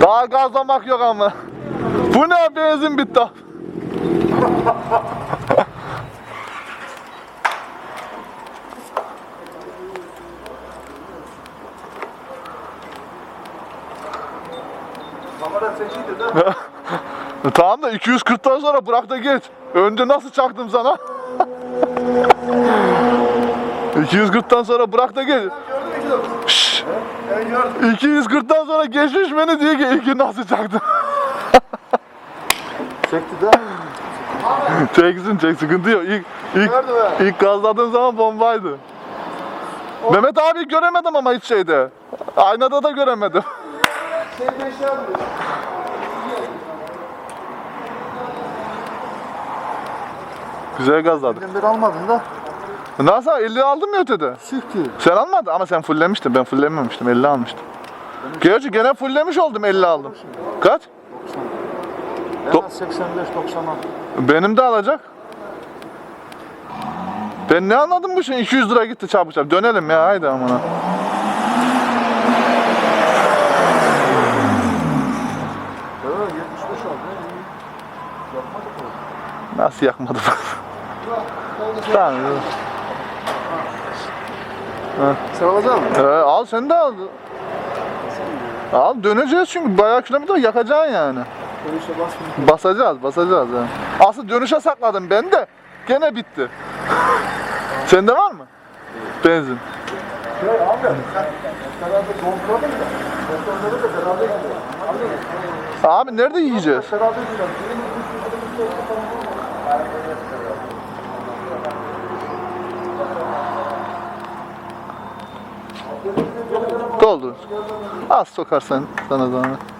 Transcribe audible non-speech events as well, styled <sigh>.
Daha gazlamak yok ama. Bu ne benzin bitti. Kamera <laughs> tamam da 240'tan sonra bırak da git. Önde nasıl çaktım sana? <laughs> 240'tan sonra bırak da git geç. Şşş. Ben gördüm. 240'tan sonra geçmiş beni diyor ki ilki nasıl çaktın? <laughs> Çekti de. çeksin çek sıkıntı yok. İlk, ilk, Gördüm ilk gazladığın zaman bombaydı. Mehmet abi göremedim ama hiç şeyde. Aynada da göremedim. Şey. <laughs> Güzel gazladık. Elimden almadın da. Nasıl? 50 aldım ya ötede. Sıktı. Sen almadın ama sen fulllemiştin. Ben fulllememiştim. 50 almıştım. Gerçi gene fulllemiş oldum 50 aldım. Kaç? En Do- az 85 90 al. Benim de alacak. Ben ne anladım bu şey? 200 lira gitti çabuk çabuk. Dönelim ya haydi amına. Evet 75 aldı. iyi. Yapmadık mı? Nasıl yakmadım? tamam. Sen alacak mısın? Ee, al sen de al. Al döneceğiz çünkü bayağı kilometre yakacaksın yani. Dönüşe basmıyor. Basacağız, basacağız yani. Asıl dönüşe sakladım ben de. Gene bitti. Sende var mı? Benzin. Şey abi. Beraber dolduralım da. Motorları da beraber gidelim. Abi nerede yiyeceğiz? Beraber gidelim. Doldur. Az sokarsan sana zahmet.